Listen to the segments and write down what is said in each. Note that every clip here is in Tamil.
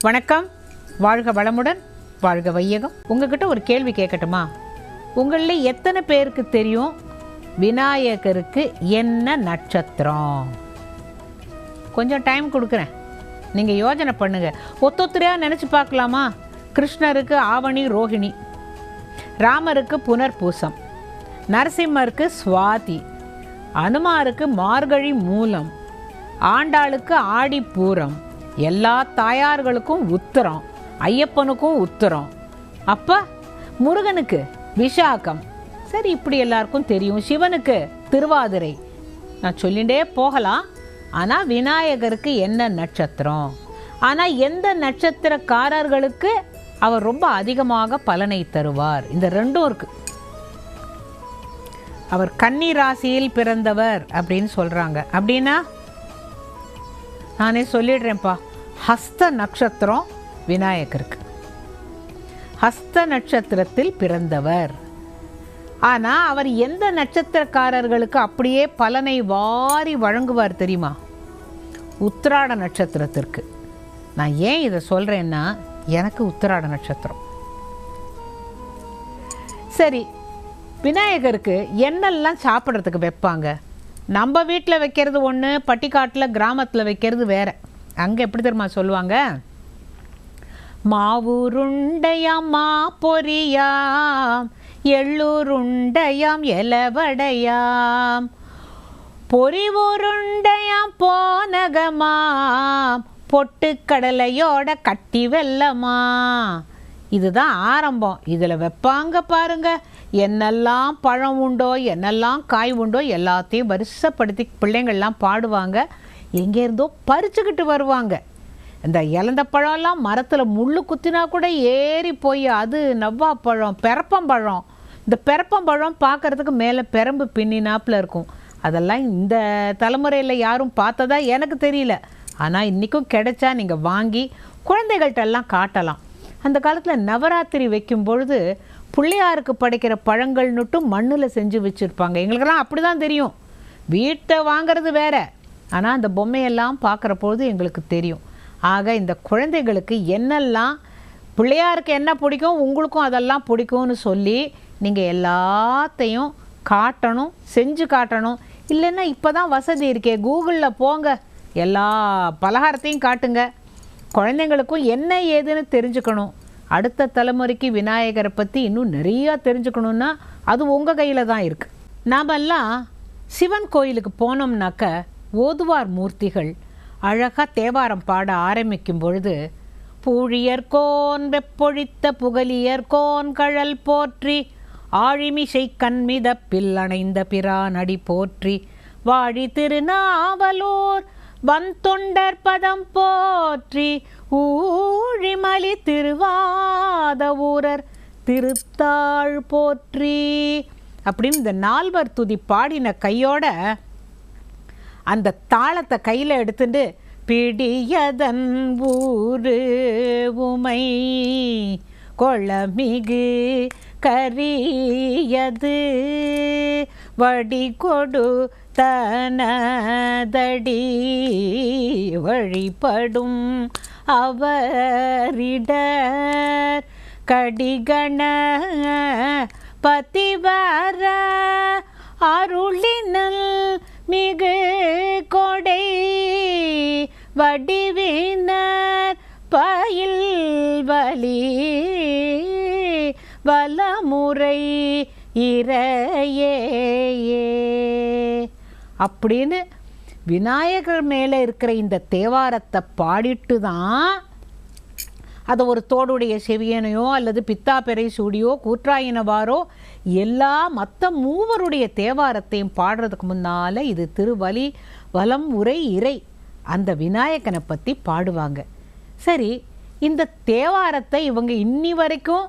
வணக்கம். வாழ்க வளமுடன் வாழ்க வையகம். உங்ககிட்ட ஒரு கேள்வி கேட்கட்டுமா? உங்களில் எத்தனை பேருக்கு தெரியும் விநாயகருக்கு என்ன நட்சத்திரம்? கொஞ்சம் டைம் கொடுக்குறேன். நீங்கள் யோசனை பண்ணுங்க. ஒத்தொத்தரையாக நினச்சி பார்க்கலாமா? கிருஷ்ணருக்கு ஆவணி ரோஹிணி. ராமருக்கு புனர்பூசம். நரசிம்மருக்கு சுவாதி. அனுமாருக்கு மார்கழி மூலம். ஆண்டாளுக்கு ஆடி பூரம். எல்லா தாயார்களுக்கும் உத்தரம் ஐயப்பனுக்கும் உத்தரம். அப்போ முருகனுக்கு விஷாகம் சரி இப்படி எல்லாருக்கும் தெரியும். சிவனுக்கு திருவாதிரை. நான் சொல்லிகிட்டே போகலாம். ஆனால் விநாயகருக்கு என்ன நட்சத்திரம்? ஆனால் எந்த நட்சத்திரக்காரர்களுக்கு அவர் ரொம்ப அதிகமாக பலனை தருவார்? இந்த ரெண்டும் இருக்கு. அவர் கன்னி ராசியில் பிறந்தவர் அப்படின்னு சொல்கிறாங்க அப்படின்னா நானே சொல்லிடுறேன்ப்பா. ஹஸ்த நட்சத்திரம் விநாயகருக்கு. ஹஸ்த நட்சத்திரத்தில் பிறந்தவர். ஆனால் அவர் எந்த நட்சத்திரக்காரர்களுக்கு அப்படியே பலனை வாரி வழங்குவார் தெரியுமா? உத்திராட நட்சத்திரத்திற்கு. நான் ஏன் இதை சொல்கிறேன்னா எனக்கு உத்திராட நட்சத்திரம். சரி விநாயகருக்கு என்னெல்லாம் சாப்பிட்றதுக்கு வைப்பாங்க? நம்ம வீட்டில் வைக்கிறது ஒன்று பட்டிக்காட்டில் கிராமத்தில் வைக்கிறது வேறு. அங்கே எப்படி தெரியுமா சொல்லுவாங்க? மாவுருண்டையாம் மா பொரியாம் எள்ளூருண்டையாம் எலவடையாம் பொறிவுருண்டையாம் போனகமாம் பொட்டுக்கடலையோட கட்டி வெல்லமா இதுதான் ஆரம்பம். இதில் வைப்பாங்க பாருங்க. என்னெல்லாம் பழம் உண்டோ என்னெல்லாம் காய் உண்டோ எல்லாத்தையும் வருஷப்படுத்தி பிள்ளைங்கள்லாம் பாடுவாங்க. எங்கேருந்தோ பறிச்சுக்கிட்டு வருவாங்க. இந்த இலந்த பழம்லாம் மரத்தில் முள்ளு குத்தினா கூட ஏறி போய் அது நவ்வா பழம் பெரப்பம்பழம் இந்த பெரப்பம்பழம் பார்க்கறதுக்கு மேலே பெரம்பு பின்னினாப்பில் இருக்கும். அதெல்லாம் இந்த தலைமுறையில் யாரும் பார்த்ததா எனக்கு தெரியல. ஆனால் இன்றைக்கும் கிடைச்சா நீங்கள் வாங்கி குழந்தைகள்கிட்ட எல்லாம் காட்டலாம். அந்த காலத்தில் நவராத்திரி வைக்கும் பொழுது பிள்ளையாருக்கு படைக்கிற பழங்கள்னுட்டும் மண்ணில் செஞ்சு வச்சுருப்பாங்க. எங்களுக்கெல்லாம் அப்படி தான் தெரியும். வீட்டை வாங்கிறது வேற. ஆனால் அந்த பொம்மையெல்லாம் பார்க்குற பொழுது எங்களுக்கு தெரியும். ஆக இந்த குழந்தைகளுக்கு என்னெல்லாம் பிள்ளையாருக்கு என்ன பிடிக்கும் உங்களுக்கும் அதெல்லாம் பிடிக்கும்னு சொல்லி நீங்கள் எல்லாத்தையும் காட்டணும் செஞ்சு காட்டணும். இல்லைன்னா இப்போ தான் வசதி இருக்கே. கூகுளில் போங்க. எல்லா பலகாரத்தையும் காட்டுங்க. குழந்தைங்களுக்கும் என்ன ஏதுன்னு தெரிஞ்சுக்கணும். அடுத்த தலைமுறைக்கு விநாயகரை பற்றி இன்னும் நிறையா தெரிஞ்சுக்கணுன்னா அது உங்கள் கையில் தான் இருக்குது நாமெல்லாம் சிவன் கோயிலுக்கு போனோம்னாக்க ஓதுவார் மூர்த்திகள். அழகாக தேவாரம் பாட ஆரம்பிக்கும் பொழுது பூழியர்கோன் வெப்பொழித்த புகலியர்கோன் கழல் போற்றி ஆழிமிசை கண்மித அணைந்த பிரானடி போற்றி வாழி திருநாவலூர் வந்தொண்டர் பதம் போற்றி ஊழிமலி திருவாத ஊரர் திருத்தாள் போற்றி. அப்படின்னு இந்த நால்வர் துதி பாடின கையோட அந்த தாளத்தை கையில் எடுத்துட்டு பிடியதன் ஊரு உமை கொளமிகு கரியது வடி கொடு தனதடி வழிபடும் அவரிடர் கடிகண பதிவார அருளினல் மிகு கொடை வடிவினர் பயில் வலி வலமுறை இறையே அப்படின்னு விநாயகர் மேலே இருக்கிற இந்த தேவாரத்தை பாடிட்டு தான் அதை ஒரு தோடுடைய செவியனையோ அல்லது பித்தாப்பெறை சூடியோ கூற்றாயினவாரோ எல்லா மற்ற மூவருடைய தேவாரத்தையும் பாடுறதுக்கு முன்னால் இது திருவலி வலம் உரை இறை. அந்த விநாயகனை பற்றி பாடுவாங்க. சரி இந்த தேவாரத்தை இவங்க இன்னி வரைக்கும்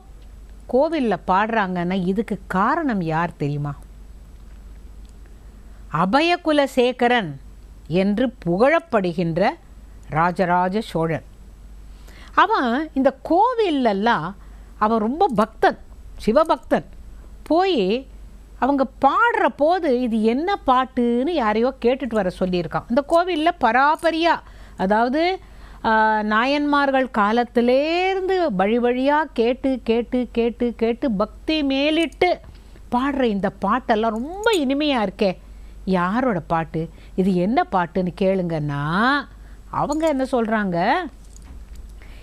கோவிலில் பாடுறாங்கன்னா இதுக்கு காரணம் யார் தெரியுமா? அபயகுல சேகரன் என்று புகழப்படுகின்ற ராஜராஜ சோழன். அவன் இந்த கோவில்லெல்லாம் அவன் ரொம்ப பக்தன் சிவபக்தன். போய் அவங்க பாடுற போது இது என்ன பாட்டுன்னு யாரையோ கேட்டுட்டு வர சொல்லியிருக்கான். இந்த கோவிலில் பராபரியா அதாவது நாயன்மார்கள் காலத்திலேருந்து வழி வழியாக கேட்டு கேட்டு கேட்டு கேட்டு பக்தி மேலிட்டு பாடுற இந்த பாட்டெல்லாம் ரொம்ப இனிமையாக இருக்கே. யாரோட பாட்டு? இது என்ன பாட்டுன்னு கேளுங்கன்னா அவங்க என்ன சொல்கிறாங்க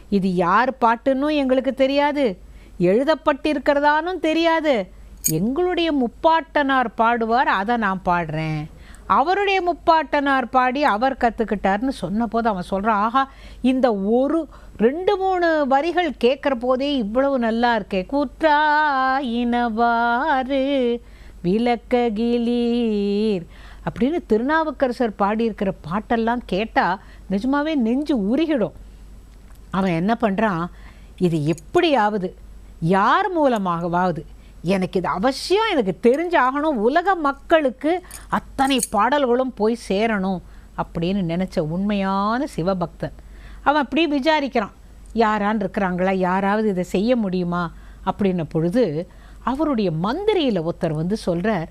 இது யார் பாட்டுன்னும் எங்களுக்கு தெரியாது. எழுதப்பட்டிருக்கிறதானும் தெரியாது. எங்களுடைய முப்பாட்டனார் பாடுவார் அதை நான் பாடுறேன். அவருடைய முப்பாட்டனார் பாடி அவர் கற்றுக்கிட்டார்னு சொன்னபோது அவன் சொல்கிறான் ஆஹா இந்த ஒரு ரெண்டு மூணு வரிகள் கேட்குற போதே இவ்வளவு நல்லா இருக்கே. குற்றாயினவாறு விளக்ககிலீர் அப்படின்னு திருநாவுக்கரசர் பாடியிருக்கிற பாட்டெல்லாம் கேட்டால் நிஜமாவே நெஞ்சு உருகிடும். அவன் என்ன பண்ணுறான் இது எப்படியாவது யார் மூலமாகவாவது எனக்கு இது அவசியம் எனக்கு தெரிஞ்சாகணும் உலக மக்களுக்கு அத்தனை பாடல்களும் போய் சேரணும் அப்படின்னு நினச்ச உண்மையான சிவபக்தன். அவன் அப்படி விசாரிக்கிறான். யாரான் இருக்கிறாங்களா? யாராவது இதை செய்ய முடியுமா? அப்படின்ன பொழுது அவருடைய மந்திரியில் ஒருத்தர் வந்து சொல்கிறார்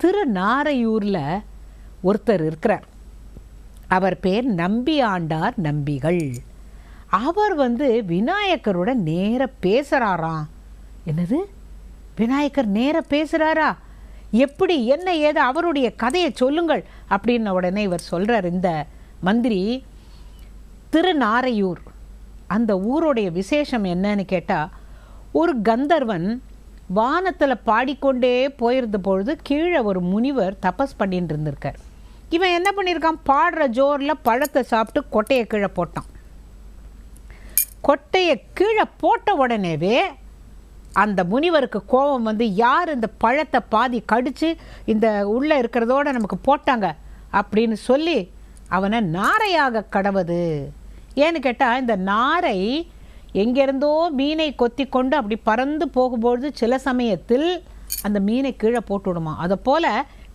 திருநாரையூரில் ஒருத்தர் இருக்கிறார். அவர் பேர் நம்பி ஆண்டார் நம்பிகள். அவர் வந்து விநாயகரோட நேர பேசுகிறாராம் என்னது? விநாயகர் நேர பேசுகிறாரா எப்படி என்ன ஏது அவருடைய கதையை சொல்லுங்கள் அப்படின்ன உடனே இவர் சொல்கிறார் இந்த மந்திரி திருநாரையூர் அந்த ஊருடைய விசேஷம் என்னன்னு கேட்டால் ஒரு கந்தர்வன் வானத்தில் பாடிக்கொண்டே போயிருந்த பொழுது கீழே ஒரு முனிவர் தபஸ் பண்ணிட்டு இருந்திருக்கார். இவன் என்ன பண்ணியிருக்கான்? பாடுற ஜோரில் பழத்தை சாப்பிட்டு கொட்டையை கீழே போட்டான். கொட்டையை கீழே போட்ட உடனேவே அந்த முனிவருக்கு கோபம் வந்து யார் இந்த பழத்தை பாதி கடித்து இந்த உள்ளே இருக்கிறதோட நமக்கு போட்டாங்க? அப்படின்னு சொல்லி அவனை நாரையாக கடவுது. ஏன்னு கேட்டால் இந்த நாரை எங்கேருந்தோ மீனை கொத்தி கொண்டு அப்படி பறந்து போகும்பொழுது சில சமயத்தில் அந்த மீனை கீழே போட்டு விடுமா. அதை போல்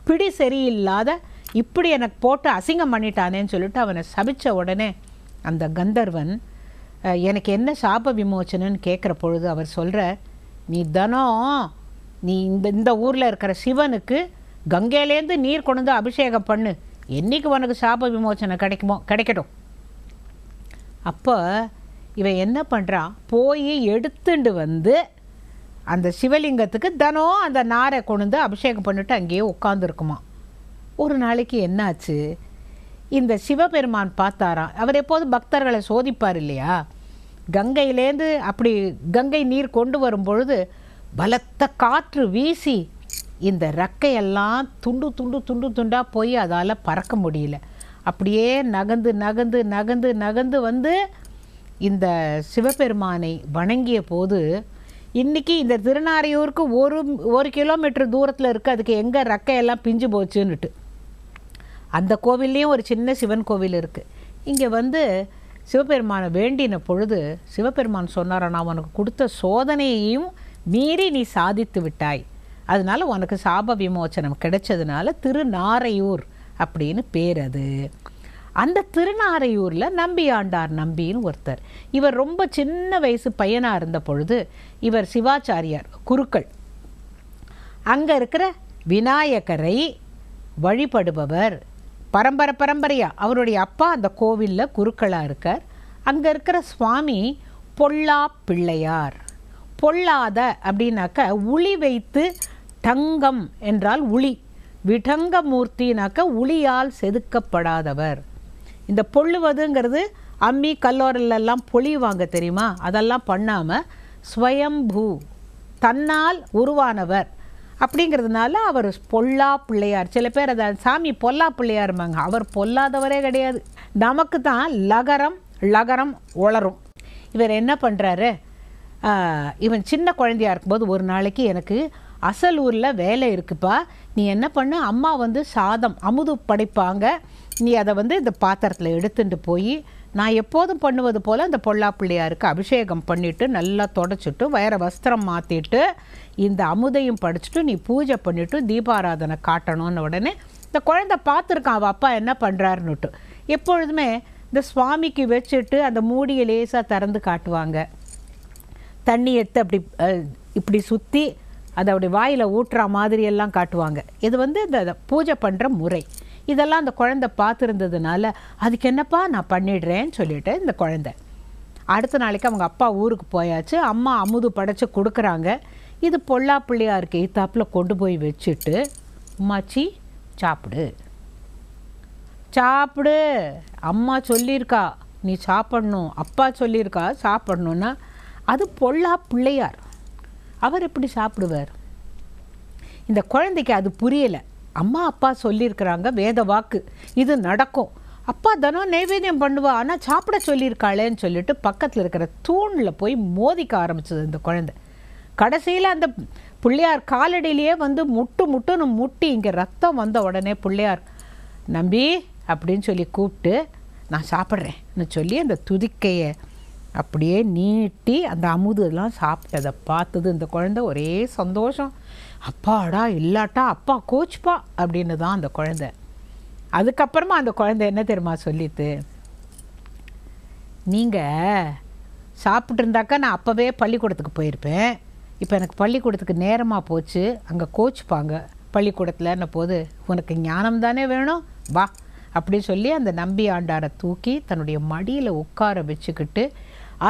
பிடி சரியில்லாத இப்படி எனக்கு போட்டு அசிங்கம் பண்ணிட்டானேன்னு சொல்லிட்டு அவனை சபித்த உடனே அந்த கந்தர்வன் எனக்கு என்ன சாப விமோச்சனன்னு கேட்குற பொழுது அவர் சொல்கிற நீ தினம் நீ இந்த இந்த ஊரில் இருக்கிற சிவனுக்கு கங்கையிலேருந்து நீர் கொண்டு வந்து அபிஷேகம் பண்ணு. என்னைக்கு உனக்கு சாப விமோச்சனம் கிடைக்குமோ கிடைக்கட்டும். அப்போ இவன் என்ன பண்ணுறான் போய் எடுத்துண்டு வந்து அந்த சிவலிங்கத்துக்கு தினம் அந்த நாரை கொண்டு வந்து அபிஷேகம் பண்ணிட்டு அங்கேயே உட்காந்துருக்குமா ஒரு நாளைக்கு என்னாச்சு? இந்த சிவபெருமான் பார்த்தாராம் அவர் எப்போதும் பக்தர்களை சோதிப்பார் இல்லையா? கங்கையிலேருந்து அப்படி கங்கை நீர் கொண்டு வரும் பொழுது பலத்த காற்று வீசி இந்த ரெக்கையெல்லாம் துண்டு துண்டு துண்டு துண்டாக போய் அதால் பறக்க முடியல. அப்படியே நகர்ந்து நகர்ந்து நகர்ந்து நகர்ந்து வந்து இந்த சிவபெருமானை வணங்கிய போது இன்னைக்கு இந்த திருநாரையூருக்கு ஒரு ஒரு கிலோமீட்டர் தூரத்தில் இருக்குது அதுக்கு எங்கே ரெக்கையெல்லாம் பிஞ்சு போச்சுன்னுட்டு. அந்த கோவில்லையும் ஒரு சின்ன சிவன் கோவில் இருக்குது இங்கே வந்து சிவபெருமானை வேண்டின பொழுது சிவபெருமான் சொன்னாரா நான் உனக்கு கொடுத்த சோதனையையும் மீறி நீ சாதித்து விட்டாய். அதனால உனக்கு சாப விமோச்சனம் கிடைச்சதுனால திருநாரையூர் அப்படின்னு பேர் அது. அந்த திருநாரையூரில் நம்பியாண்டார் நம்பின்னு ஒருத்தர். இவர் ரொம்ப சின்ன வயசு பையனாக இருந்த பொழுது இவர் சிவாச்சாரியார் குருக்கள். அங்கே இருக்கிற விநாயகரை வழிபடுபவர். பரம்பரை பரம்பரையாக அவருடைய அப்பா அந்த கோவிலில் குருக்களாக இருக்கார். அங்கே இருக்கிற சுவாமி பொல்லா பிள்ளையார். பொல்லாத அப்படின்னாக்க உளி வைத்து டங்கம் என்றால் உளி. விடங்க மூர்த்தினாக்க உளியால் செதுக்கப்படாதவர். இந்த பொள்ளுவதுங்கிறது அம்மி கல்லோரலெல்லாம் பொழிவாங்க தெரியுமா? அதெல்லாம் பண்ணாமல் ஸ்வயம்பூ தன்னால் உருவானவர். அப்படிங்கிறதுனால அவர் பொல்லா பிள்ளையார். சில பேர் அதை சாமி பொல்லா பிள்ளையாருமாங்க அவர் பொல்லாதவரே கிடையாது. நமக்கு தான் லகரம் லகரம் உளரும். இவர் என்ன பண்ணுறாரு இவன் சின்ன குழந்தையா இருக்கும்போது ஒரு நாளைக்கு எனக்கு அசல் ஊரில் வேலை இருக்குப்பா. நீ என்ன பண்ணு? அம்மா வந்து சாதம் அமுது படைப்பாங்க. நீ அதை வந்து இந்த பாத்திரத்தில் எடுத்துகிட்டு போய் நான் எப்போதும் பண்ணுவது போல் அந்த பொல்லா பிள்ளையாருக்கு அபிஷேகம் பண்ணிவிட்டு நல்லா தொடச்சிட்டு வயிற வஸ்திரம் மாற்றிட்டு இந்த அமுதையும் படிச்சுட்டு நீ பூஜை பண்ணிவிட்டு தீபாராதனை காட்டணும்னு உடனே இந்த குழந்தை பார்த்துருக்கான் அவள் அப்பா என்ன பண்ணுறாருன்னுட்டு எப்பொழுதுமே இந்த சுவாமிக்கு வச்சுட்டு அந்த மூடியை லேசாக திறந்து காட்டுவாங்க. தண்ணி எடுத்து அப்படி இப்படி சுற்றி அதை அப்படி வாயில் ஊட்டுற மாதிரியெல்லாம் காட்டுவாங்க. இது வந்து இந்த இந்த பூஜை பண்ணுற முறை. இதெல்லாம் அந்த குழந்தை பார்த்துருந்ததுனால அதுக்கு என்னப்பா நான் பண்ணிடுறேன்னு சொல்லிட்டு இந்த குழந்தை. அடுத்த நாளைக்கு அவங்க அப்பா ஊருக்கு போயாச்சு. அம்மா அமுது படைச்சு கொடுக்குறாங்க. இது பொல்லா பிள்ளையாருக்கு இத்தாப்பில் கொண்டு போய் வச்சுட்டு அம்மாச்சி சாப்பிடு. சாப்பிடு. அம்மா சொல்லியிருக்கா நீ சாப்பிடணும். அப்பா சொல்லியிருக்கா சாப்பிடணுன்னா அது பொல்லா பிள்ளையார். அவர் எப்படி சாப்பிடுவார்? இந்த குழந்தைக்கு அது புரியலை. அம்மா அப்பா சொல்லியிருக்கிறாங்க வேத வாக்கு. இது நடக்கும். அப்பா தினம் நைவேத்தியம் பண்ணுவா ஆனால் சாப்பிட சொல்லியிருக்காளேன்னு சொல்லிட்டு பக்கத்தில் இருக்கிற தூணில் போய் மோதிக்க ஆரம்பிச்சது இந்த குழந்தை. கடைசியில் அந்த பிள்ளையார் காலடியிலேயே வந்து முட்டு முட்டுன்னு முட்டி இங்கே ரத்தம் வந்த உடனே பிள்ளையார் நம்பி அப்படின்னு சொல்லி கூப்பிட்டு நான் சாப்பிட்றேன்னு சொல்லி அந்த துதிக்கையை அப்படியே நீட்டி அந்த அமுதெல்லாம் சாப்பிட்டதை பார்த்தது இந்த குழந்தை ஒரே சந்தோஷம். அப்பாடா இல்லாட்டா அப்பா கோச்பா அப்படின்னு தான் அந்த குழந்தை. அதுக்கப்புறமா அந்த குழந்தை என்ன தெரியுமா சொல்லித்து நீங்கள் சாப்பிட்ருந்தாக்கா நான் அப்போவே பள்ளிக்கூடத்துக்கு போயிருப்பேன். இப்போ எனக்கு பள்ளிக்கூடத்துக்கு நேரமாக போச்சு. அங்கே கோச்சுப்பாங்க. பள்ளிக்கூடத்தில்ன போது உனக்கு ஞானம் தானே வேணும்? வா. அப்படி சொல்லி அந்த நம்பி ஆண்டாரை தூக்கி தன்னுடைய மடியில் உட்கார வச்சுக்கிட்டு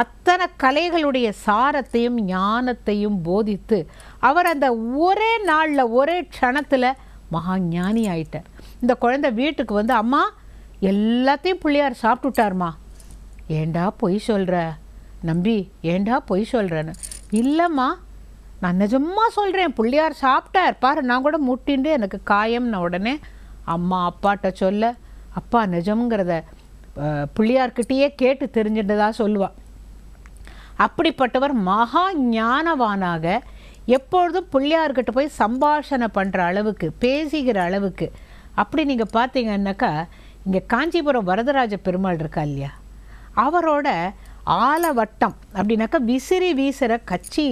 அத்தனை கலைகளுடைய சாரத்தையும் ஞானத்தையும் போதித்து அவர் அந்த ஒரே நாளில் ஒரே க்ஷணத்தில் மகா ஞானி ஆயிட்டார். இந்த குழந்தை வீட்டுக்கு வந்து அம்மா எல்லாத்தையும் பிள்ளையார் சாப்பிட்டுட்டார்மா. ஏண்டா பொய் சொல்கிற நம்பி ஏண்டா பொய் சொல்கிறேன்னு இல்லைம்மா நான் நிஜமாக சொல்கிறேன் பிள்ளையார் சாப்பிட்டார். பாரு நான் கூட முட்டிண்டு எனக்கு காயம்ன உடனே அம்மா அப்பாட்ட சொல்ல அப்பா நிஜம்ங்கிறத பிள்ளையார்கிட்டேயே கேட்டு தெரிஞ்சுட்டதா சொல்லுவாள் அப்படிப்பட்டவர் மகா ஞானவானாக எப்பொழுதும் பிள்ளையார்கிட்ட போய் சம்பாஷணை பண்ணுற அளவுக்கு பேசுகிற அளவுக்கு. அப்படி நீங்கள் பார்த்தீங்கன்னாக்கா இங்கே காஞ்சிபுரம் வரதராஜ பெருமாள் இருக்கா இல்லையா? அவரோட ஆலவட்டம் அப்படின்னாக்கா விசிறி வீசுகிற கட்சி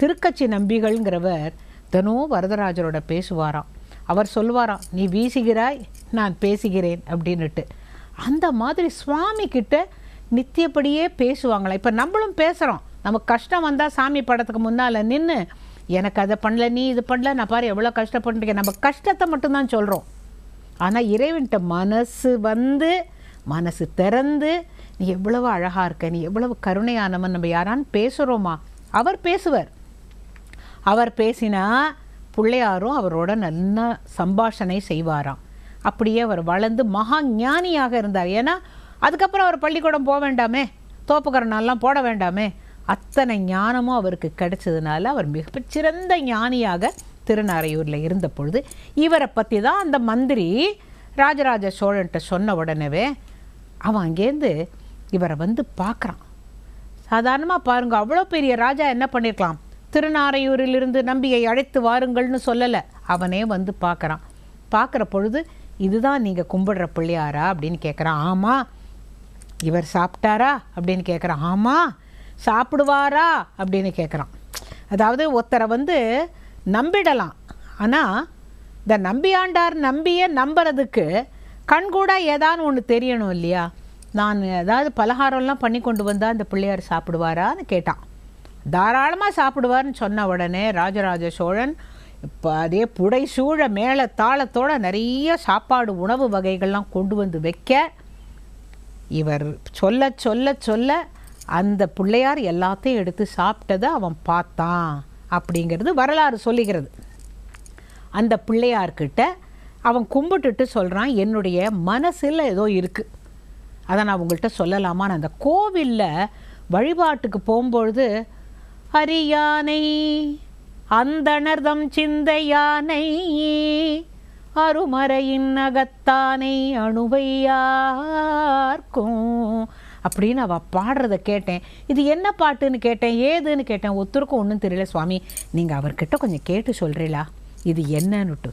திருக்கட்சி நம்பிகள்ங்கிறவர் தினம் வரதராஜரோட பேசுவாராம். அவர் சொல்லுவாராம் நீ வீசுகிறாய் நான் பேசுகிறேன் அப்படின்னுட்டு. அந்த மாதிரி சுவாமி கிட்ட நித்தியப்படியே பேசுவாங்களாம் இப்போ நம்மளும் பேசுகிறோம் நமக்கு கஷ்டம் வந்தால் சாமி படத்துக்கு முன்னால் நின்று எனக்கு அதை பண்ணல நீ இது பண்ணல நான் பாரு எவ்வளோ கஷ்டப்பட்டுருக்கேன். நம்ம கஷ்டத்தை மட்டும்தான் சொல்கிறோம் ஆனால் இறைவன்கிட்ட மனசு வந்து மனசு திறந்து நீ எவ்வளவு அழகாக இருக்க நீ எவ்வளவு கருணையானவன் நம்ம யாரான்னு பேசுகிறோமா அவர் பேசுவார். அவர் பேசினா பிள்ளையாரும் அவரோட நல்ல சம்பாஷணை செய்வாராம். அப்படியே அவர் வளர்ந்து மகா ஞானியாக இருந்தார். ஏன்னா அதுக்கப்புறம் அவர் பள்ளிக்கூடம் போக வேண்டாமே தோப்புக்கரணெல்லாம் போட வேண்டாமே. அத்தனை ஞானமும் அவருக்கு கிடைச்சதுனால அவர் மிகச்சிறந்த ஞானியாக திருநாரையூரில் இருந்த பொழுது இவரை பற்றி தான் அந்த மந்திரி ராஜராஜ சோழன்ட்ட சொன்ன உடனே அவன் அங்கேருந்து இவரை வந்து பார்க்குறான். சாதாரணமாக பாருங்கள் அவ்வளோ பெரிய ராஜா என்ன பண்ணியிருக்கலாம்? திருநாரையூரிலிருந்து நம்பியை அழைத்து வாருங்கள்னு சொல்லலை. அவனே வந்து பார்க்குறான். பார்க்குற பொழுது இதுதான் நீங்கள் கும்பிடுற பிள்ளையாரா? அப்படின்னு கேட்குறான் ஆமாம் இவர் சாப்பிட்டாரா அப்படின்னு கேட்குறான் ஆமாம் சாப்பிடுவாரா அப்படின்னு கேட்குறான் அதாவது ஒருத்தரை வந்து நம்பிடலாம். ஆனால் இந்த நம்பியாண்டார் நம்பிய நம்புறதுக்கு கண்கூட ஏதான்னு ஒன்று தெரியணும் இல்லையா? நான் ஏதாவது பலகாரம்லாம் பண்ணி கொண்டு வந்தால் அந்த பிள்ளையார் சாப்பிடுவாரான்னு கேட்டான். தாராளமாக சாப்பிடுவார்னு சொன்ன உடனே ராஜராஜ சோழன் இப்போ அதே புடை சூழ மேலே தாளத்தோட நிறைய சாப்பாடு உணவு வகைகள்லாம் கொண்டு வந்து வைக்க இவர் சொல்ல சொல்ல சொல்ல அந்த பிள்ளையார் எல்லாத்தையும் எடுத்து சாப்பிட்டதை அவன் பார்த்தான் அப்படிங்கிறது வரலாறு சொல்லுகிறது. அந்த பிள்ளையார்கிட்ட அவன் கும்பிட்டுட்டு சொல்கிறான் என்னுடைய மனசில் ஏதோ இருக்குது அதை நான் உங்கள்கிட்ட சொல்லலாமான்னு. அந்த கோவிலில் வழிபாட்டுக்கு போகும்பொழுது அரியானை அந்தணர்தம் சிந்தையானை அருமறையின் அகத்தானை அணுவையார்க்கும். அப்படின்னு அவள் பாடுறத கேட்டேன். இது என்ன பாட்டுன்னு கேட்டேன். ஏதுன்னு கேட்டேன். ஒத்தருக்கும் ஒன்றும் தெரியல சுவாமி. நீங்கள் அவர்கிட்ட கொஞ்சம் கேட்டு சொல்கிறீங்களா இது என்னன்னுட்டு.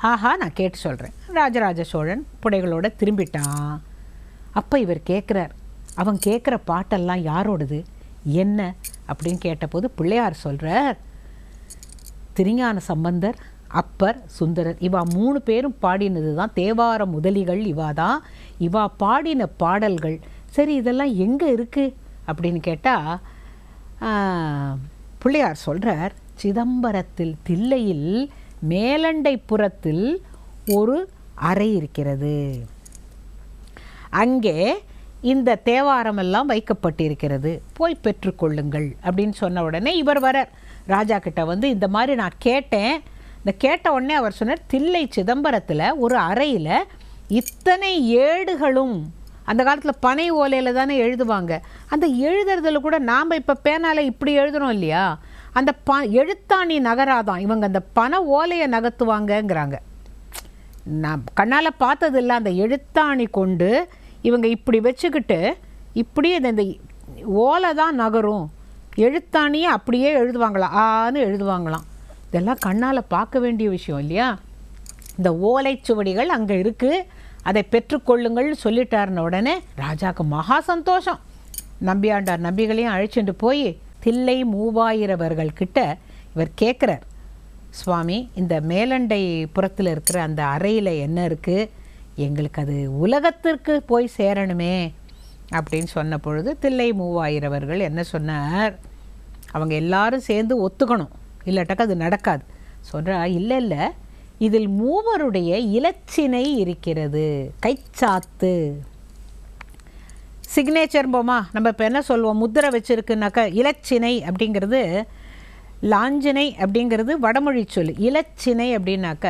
ஆஹா நான் கேட்டு சொல்கிறேன் ராஜராஜ சோழன் புடைகளோட திரும்பிட்டான். அப்போ இவர் கேட்குறார் அவன் கேட்குற பாட்டெல்லாம் யாரோடது? என்ன? அப்படின்னு கேட்டபோது பிள்ளையார் சொல்கிறார் திருஞான சம்பந்தர் அப்பர் சுந்தரர். இவா மூணு பேரும் பாடினது தான் தேவார முதலிகள். இவா தான் இவா பாடின பாடல்கள். சரி இதெல்லாம் எங்கே இருக்குது அப்படின்னு கேட்டால் பிள்ளையார் சொல்கிறார் சிதம்பரத்தில் தில்லையில் மேலண்டை புறத்தில் ஒரு அறை இருக்கிறது. அங்கே இந்த தேவாரமெல்லாம் வைக்கப்பட்டிருக்கிறது. போய் பெற்றுக்கொள்ளுங்கள். அப்படின்னு சொன்ன உடனே இவர் வர ராஜா கிட்ட வந்து இந்த மாதிரி நான் கேட்டேன். இந்த கேட்ட உடனே அவர் சொன்னார் தில்லை சிதம்பரத்தில் ஒரு அறையில் இத்தனை ஏடுகளும் அந்த காலத்தில் பனை ஓலையில் தானே எழுதுவாங்க. அந்த எழுதுறதுல கூட நாம் இப்போ பேனால் இப்படி எழுதுறோம் இல்லையா? அந்த ப எழுத்தாணி நகராதான். இவங்க அந்த பனை ஓலையை நகர்த்துவாங்கங்கிறாங்க. நான் கண்ணால் பார்த்ததில்ல அந்த எழுத்தாணி கொண்டு இவங்க இப்படி வச்சுக்கிட்டு இப்படி இந்த இந்த ஓலை தான் நகரும். எழுத்தாணியை அப்படியே எழுதுவாங்களாம் ஆன்னு எழுதுவாங்களாம். இதெல்லாம் கண்ணால் பார்க்க வேண்டிய விஷயம் இல்லையா? இந்த ஓலைச்சுவடிகள் அங்கே இருக்குது அதை பெற்றுக்கொள்ளுங்கள் சொல்லிட்டாருன உடனே ராஜாவுக்கு மகா சந்தோஷம். நம்பியாண்டார் நம்பிகளையும் அழைச்சிட்டு போய் தில்லை மூவாயிரவர்கள் கிட்ட இவர் கேட்குறார் சுவாமி இந்த மேலண்டை புறத்தில் இருக்கிற அந்த அறையில் என்ன இருக்குது எங்களுக்கு அது உலகத்திற்கு போய் சேரணுமே அப்படின்னு சொன்ன பொழுது தில்லை மூவாயிரவர்கள் என்ன சொன்னார்? அவங்க எல்லாரும் சேர்ந்து ஒத்துக்கணும். இல்லாட்டாக்கா அது நடக்காது. சொல்கிறா இல்லை இல்லை. இதில் மூவருடைய இலச்சினை இருக்கிறது. கைச்சாத்து. சிக்னேச்சர் போமா நம்ம இப்போ என்ன சொல்லுவோம் முத்திரை வச்சுருக்குனாக்கா இலச்சினை அப்படிங்கிறது லாஞ்சினை அப்படிங்கிறது வடமொழி சொல். இலச்சினை அப்படின்னாக்க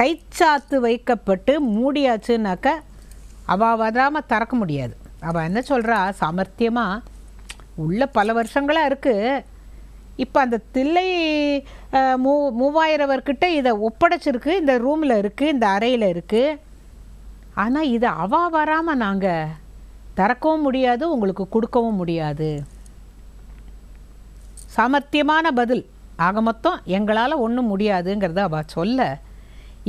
கைச்சாத்து வைக்கப்பட்டு மூடியாச்சுனாக்க அவள் வராமல் திறக்க முடியாது. அவள் என்ன சொல்கிறா சாமர்த்தியமாக உள்ள பல வருஷங்களாக இருக்குது இப்போ அந்த தில்லை மூ மூவாயிரவர்கிட்ட இதை ஒப்படைச்சிருக்கு இந்த ரூமில் இருக்குது இந்த அறையில் இருக்குது ஆனால் இதை அவா வராமல் நாங்கள் திறக்கவும் முடியாது உங்களுக்கு கொடுக்கவும் முடியாது. சாமர்த்தியமான பதில். ஆக மொத்தம் எங்களால் ஒன்றும் முடியாதுங்கிறத அவ சொல்ல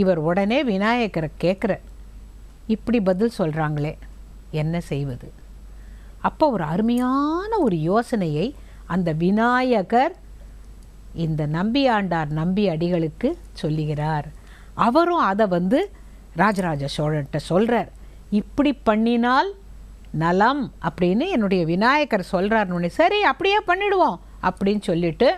இவர் உடனே விநாயகரை கேட்குற இப்படி பதில் சொல்கிறாங்களே என்ன செய்வது? அப்போ ஒரு அருமையான ஒரு யோசனையை அந்த விநாயகர் இந்த நம்பியாண்டார் நம்பி அடிகளுக்கு சொல்லுகிறார். அவரும் அதை வந்து ராஜராஜ சோழன்ட்ட சொல்கிறார் இப்படி பண்ணினால் நலம் அப்படின்னு என்னுடைய விநாயகர் சொல்கிறாருன்னு சரி அப்படியே பண்ணிடுவோம் அப்படின்னு சொல்லிட்டு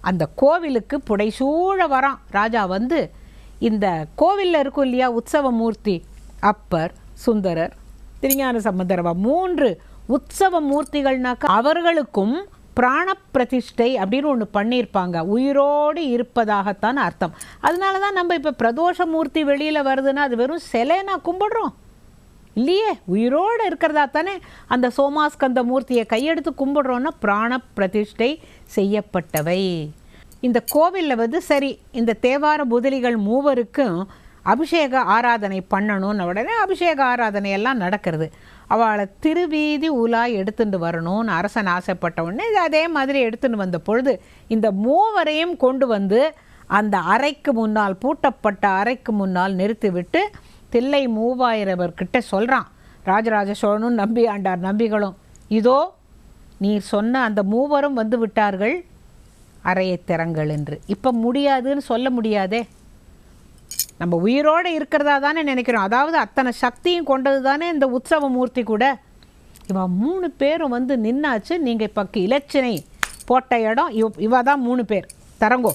அந்த கோவிலுக்கு புடைசூழ வரான். ராஜா வந்து இந்த கோவிலில் இருக்கும் இல்லையா உற்சவ மூர்த்தி அப்பர் சுந்தரர் திருஞான சம்பந்தரவா மூன்று உற்சவ மூர்த்திகள்னாக்கா அவர்களுக்கும் பிராணப்பிரதிஷ்டை அப்படின்னு ஒன்று பண்ணியிருப்பாங்க. உயிரோடு இருப்பதாகத்தான் அர்த்தம். அதனால தான் நம்ம இப்போ பிரதோஷ மூர்த்தி வெளியில் வருதுன்னா அது வெறும் சிலைனா கும்பிடுறோம். இல்லையே? உயிரோடு இருக்கிறதா தானே? அந்த சோமாஸ்கந்த மூர்த்தியை கையெடுத்து கும்பிடுறோன்னா பிராண பிரதிஷ்டை செய்யப்பட்டவை. இந்த கோவிலில் வந்து சரி இந்த தேவார புதலிகள் மூவருக்கும் அபிஷேக ஆராதனை பண்ணணும்னு உடனே அபிஷேக ஆராதனை எல்லாம் நடக்கிறது. அவளை திருவீதி உலா எடுத்துட்டு வரணும்னு அரசன் ஆசைப்பட்ட உடனே இது அதே மாதிரி எடுத்துன்னு வந்த பொழுது இந்த மூவரையும் கொண்டு வந்து அந்த அறைக்கு முன்னால் பூட்டப்பட்ட அறைக்கு முன்னால் நிறுத்திவிட்டு தில்லை மூவாயிரவர்கிட்ட சொல்கிறான் ராஜராஜ சோழனும் நம்பி ஆண்டார் நம்பிகளும் இதோ நீர் சொன்ன அந்த மூவரும் வந்து விட்டார்கள். அறையை திறங்கள் என்று. இப்போ முடியாதுன்னு சொல்ல முடியாதே. நம்ம உயிரோடு இருக்கிறதா தானே நினைக்கிறோம். அதாவது அத்தனை சக்தியும் கொண்டது தானே இந்த உற்சவ மூர்த்தி கூட. இவன் மூணு பேரும் வந்து நின்னாச்சு. நீங்கள் இப்போ இலச்சினை போட்ட இடம் இவ இவ தான் மூணு பேர். தரங்கோ.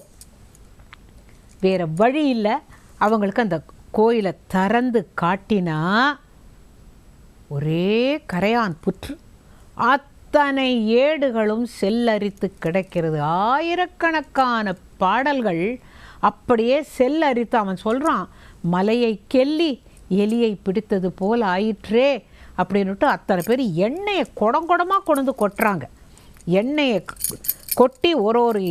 வேறு வழி இல்லை. அவங்களுக்கு அந்த கோயிலை திறந்து காட்டினா ஒரே கரையான் புற்று. அத்தனை ஏடுகளும் செல்லரித்து கிடக்கிறது. ஆயிரக்கணக்கான பாடல்கள் அப்படியே செல்லரித்து அவன் சொல்கிறான் மலையை கெல்லி எலியை பிடித்தது போல் ஆயிற்றே அப்படின்னுட்டு அத்தனை பேர் எண்ணெயை குடங்குடமாக கொண்டு வந்து கொட்டுறாங்க. எண்ணெயை கொட்டி ஒரு ஒரு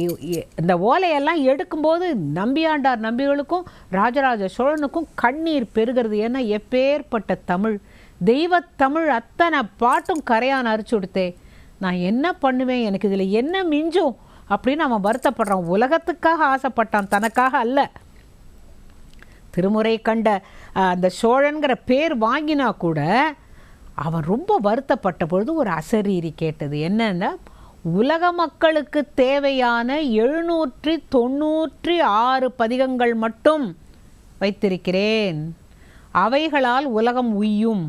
இந்த ஓலையெல்லாம் எடுக்கும்போது நம்பியாண்டார் நம்பிகளுக்கும் ராஜராஜ சோழனுக்கும் கண்ணீர் பெருகிறது. ஏன்னா எப்பேற்பட்ட தமிழ் தெய்வத்தமிழ் அத்தனை பாட்டும் கரையான் அரிச்சு கொடுத்தே. நான் என்ன பண்ணுவேன் எனக்கு இதில் என்ன மிஞ்சும்? அப்படின்னு அவன் வருத்தப்படுறான். உலகத்துக்காக ஆசைப்பட்டான். தனக்காக அல்ல. திருமுறை கண்ட அந்த சோழன்கிற பேர் வாங்கினா கூட அவன் ரொம்ப வருத்தப்பட்ட பொழுது ஒரு அசரீரி கேட்டது. என்னன்னா உலக மக்களுக்கு தேவையான எழுநூற்றி தொண்ணூற்றி ஆறு பதிகங்கள் மட்டும் வைத்திருக்கிறேன். அவைகளால் உலகம் உய்யும்.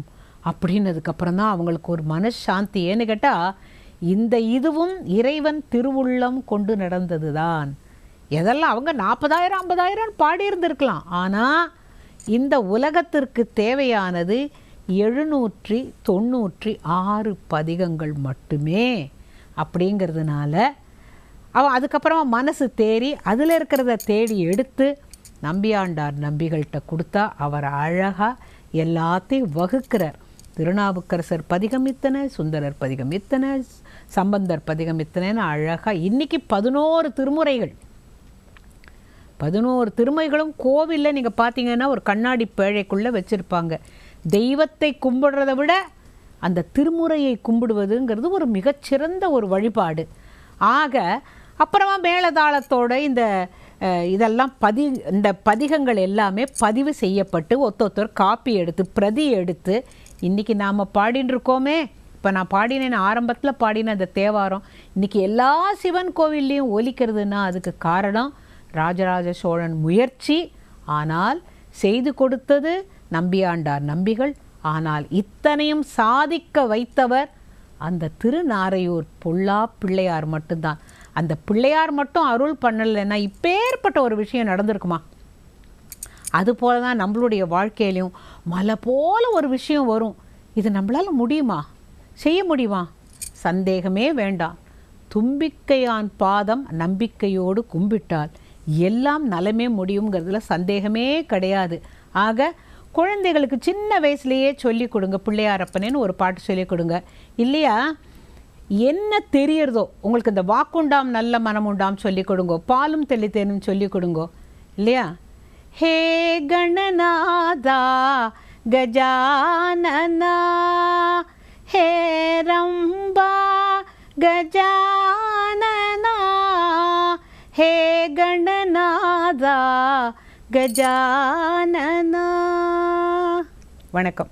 அப்படின்னதுக்கப்புறம் தான் அவங்களுக்கு ஒரு மனசாந்தி. ஏன்னு கேட்டால் இந்த இதுவும் இறைவன் திருவுள்ளம் கொண்டு நடந்தது தான் எதெல்லாம் அவங்க நாற்பதாயிரம் ஐம்பதாயிரம் பாடியிருந்திருக்கலாம். ஆனால் இந்த உலகத்திற்கு தேவையானது எழுநூற்றி தொண்ணூற்றி ஆறு பதிகங்கள் மட்டுமே. அப்படிங்கிறதுனால அவ அதுக்கப்புறமா மனசு தேறி அதில் இருக்கிறத தேடி எடுத்து நம்பியாண்டார் நம்பிகள்கிட்ட கொடுத்தா அவர் அழகாக எல்லாத்தையும் வகுக்கிறார். திருநாவுக்கரசர் பதிகம் இத்தனை சுந்தரர் பதிகம் இத்தனை சம்பந்தர் பதிகம் இத்தனைன்னு அழகாக இன்னைக்கு பதினோரு திருமுறைகள். பதினோரு திருமைகளும் கோவிலில் நீங்கள் பார்த்தீங்கன்னா ஒரு கண்ணாடி பேழைக்குள்ளே வச்சுருப்பாங்க. தெய்வத்தை கும்பிடுறதை விட அந்த திருமுறையை கும்பிடுவதுங்கிறது ஒரு மிகச்சிறந்த ஒரு வழிபாடு. ஆக அப்புறமா மேலதாளத்தோட இந்த இதெல்லாம் பதி இந்த பதிகங்கள் எல்லாமே பதிவு செய்யப்பட்டு ஒத்தொத்தர் காப்பி எடுத்து பிரதி எடுத்து இன்றைக்கி நாம் பாடின்னு இருக்கோமே இப்போ நான் பாடினேன் ஆரம்பத்தில் பாடின அந்த தேவாரம் இன்றைக்கி எல்லா சிவன் கோவில்லையும் ஒலிக்கிறதுன்னா அதுக்கு காரணம் ராஜராஜ சோழன் முயற்சி. ஆனால் செய்து கொடுத்தது நம்பியாண்டார் நம்பிகள். ஆனால் இத்தனையும் சாதிக்க வைத்தவர் அந்த திருநாரையூர் பொல்லா பிள்ளையார் மட்டும்தான். அந்த பிள்ளையார் மட்டும் அருள் பண்ணலைன்னா இப்பேற்பட்ட ஒரு விஷயம் நடந்திருக்குமா? அதுபோல தான் நம்மளுடைய வாழ்க்கையிலையும் மலை போல ஒரு விஷயம் வரும். இது நம்மளால் முடியுமா? செய்ய முடியுமா? சந்தேகமே வேண்டாம். தும்பிக்கையான் பாதம் நம்பிக்கையோடு கும்பிட்டால் எல்லாம் நலமே முடியுங்கிறதுல சந்தேகமே கிடையாது. ஆக குழந்தைகளுக்கு சின்ன வயசுலேயே சொல்லி கொடுங்க பிள்ளையாரப்பனேன்னு ஒரு பாட்டு சொல்லி கொடுங்க. இல்லையா? என்ன தெரியறதோ உங்களுக்கு இந்த வாக்குண்டாம் நல்ல மனம் உண்டாம் சொல்லி கொடுங்கோ பாலும் தெளித்தேனும் சொல்லி கொடுங்கோ. இல்லையா? ஹே கணநாதா கஜானனா ஹேரம்பா கஜானனா ஹே கணநாதா கஜானனா. வணக்கம்.